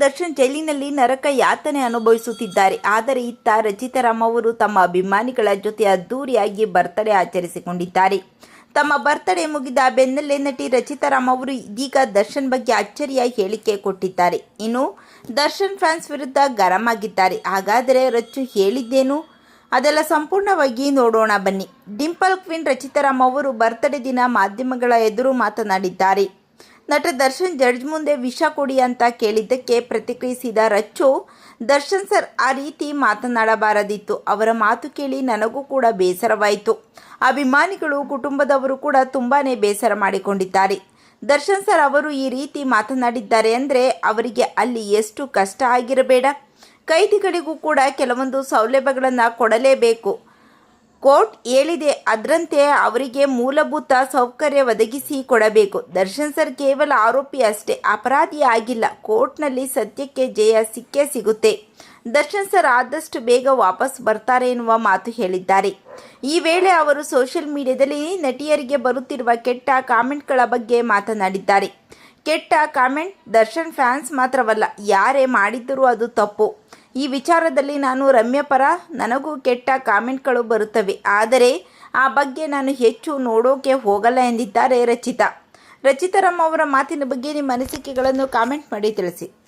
ದರ್ಶನ್ ಜೈಲಿನಲ್ಲಿ ನರಕ ಯಾತನೆ ಅನುಭವಿಸುತ್ತಿದ್ದಾರೆ. ಆದರೆ ಇತ್ತ ರಚಿತಾರಾಮ್ ಅವರು ತಮ್ಮ ಅಭಿಮಾನಿಗಳ ಜೊತೆ ಅದ್ದೂರಿಯಾಗಿ ಬರ್ತಡೇ ಆಚರಿಸಿಕೊಂಡಿದ್ದಾರೆ. ತಮ್ಮ ಬರ್ತಡೇ ಮುಗಿದ ಬೆನ್ನಲ್ಲೇ ನಟಿ ರಚಿತಾರಾಮ್ ಅವರು ಇದೀಗ ದರ್ಶನ್ ಬಗ್ಗೆ ಅಚ್ಚರಿಯ ಹೇಳಿಕೆ ಕೊಟ್ಟಿದ್ದಾರೆ. ಇನ್ನು ದರ್ಶನ್ ಫ್ಯಾನ್ಸ್ ವಿರುದ್ಧ ಗರಂ ಆಗಿದ್ದಾರೆ ಹಾಗಾದರೆ ರಚ್ಚು ಹೇಳಿದ್ದೇನು? ಅದೆಲ್ಲ ಸಂಪೂರ್ಣವಾಗಿ ನೋಡೋಣ ಬನ್ನಿ. ಡಿಂಪಲ್ ಕ್ವೀನ್ ರಚಿತಾರಾಮ್ ಅವರು ಬರ್ತಡೇ ದಿನ ಮಾಧ್ಯಮಗಳ ಎದುರು ಮಾತನಾಡಿದ್ದಾರೆ. ನಟ ದರ್ಶನ್ ಜಡ್ಜ್ ಮುಂದೆ ವಿಷ ಕೊಡಿ ಅಂತ ಕೇಳಿದ್ದಕ್ಕೆ ಪ್ರತಿಕ್ರಿಯಿಸಿದ ರಚ್ಚು, ದರ್ಶನ್ ಸರ್, ಆ ರೀತಿ ಮಾತನಾಡಬಾರದಿತ್ತು. ಅವರ ಮಾತು ಕೇಳಿ ನನಗೂ ಕೂಡ ಬೇಸರವಾಯಿತು. ಅಭಿಮಾನಿಗಳು, ಕುಟುಂಬದವರು ಕೂಡ ತುಂಬಾ ಬೇಸರ ಮಾಡಿಕೊಂಡಿದ್ದಾರೆ. ದರ್ಶನ್ ಸರ್, ಅವರು ಈ ರೀತಿ ಮಾತನಾಡಿದ್ದಾರೆ ಅಂದರೆ ಅವರಿಗೆ ಅಲ್ಲಿ ಎಷ್ಟು ಕಷ್ಟ ಆಗಿರಬೇಡ. ಕೈದಿಗಳಿಗೂ ಕೂಡ ಕೆಲವೊಂದು ಸೌಲಭ್ಯಗಳನ್ನು ಕೊಡಲೇಬೇಕು. ಕೋರ್ಟ್ ಹೇಳಿದೆ, ಅದರಂತೆ ಅವರಿಗೆ ಮೂಲಭೂತ ಸೌಕರ್ಯ ಒದಗಿಸಿ ಕೊಡಬೇಕು. ದರ್ಶನ್ ಸರ್ ಕೇವಲ ಆರೋಪಿ ಅಷ್ಟೇ, ಅಪರಾಧಿ ಆಗಿಲ್ಲ. ಕೋರ್ಟ್ನಲ್ಲಿ ಸತ್ಯಕ್ಕೆ ಜಯ ಸಿಕ್ಕೇ ಸಿಗುತ್ತೆ. ದರ್ಶನ್ ಸರ್ ಆದಷ್ಟು ಬೇಗ ವಾಪಸ್ ಬರ್ತಾರೆ ಎನ್ನುವ ಮಾತು ಹೇಳಿದ್ದಾರೆ. ಈ ವೇಳೆ ಅವರು ಸೋಷಿಯಲ್ ಮೀಡಿಯಾದಲ್ಲಿ ನಟಿಯರಿಗೆ ಬರುತ್ತಿರುವ ಕೆಟ್ಟ ಕಾಮೆಂಟ್ಗಳ ಬಗ್ಗೆ ಮಾತನಾಡಿದ್ದಾರೆ. ಕೆಟ್ಟ ಕಾಮೆಂಟ್ ದರ್ಶನ್ ಫ್ಯಾನ್ಸ್ ಮಾತ್ರವಲ್ಲ, ಯಾರೇ ಮಾಡಿದ್ದರೂ ಅದು ತಪ್ಪು. ಈ ವಿಚಾರದಲ್ಲಿ ನಾನು ರಮ್ಯ ಪರ ನನಗೂ ಕೆಟ್ಟ ಕಾಮೆಂಟ್ಗಳು ಬರುತ್ತವೆ. ಆದರೆ ಆ ಬಗ್ಗೆ ನಾನು ಹೆಚ್ಚು ನೋಡೋಕೆ ಹೋಗಲ್ಲ ಎಂದಿದ್ದಾರೆ ರಚಿತಾ. ರಚಿತಾರಮ್ಮ ಅವರ ಮಾತಿನ ಬಗ್ಗೆ ನಿಮ್ಮ ಅನಿಸಿಕೆಗಳನ್ನು ಕಾಮೆಂಟ್ ಮಾಡಿ ತಿಳಿಸಿ.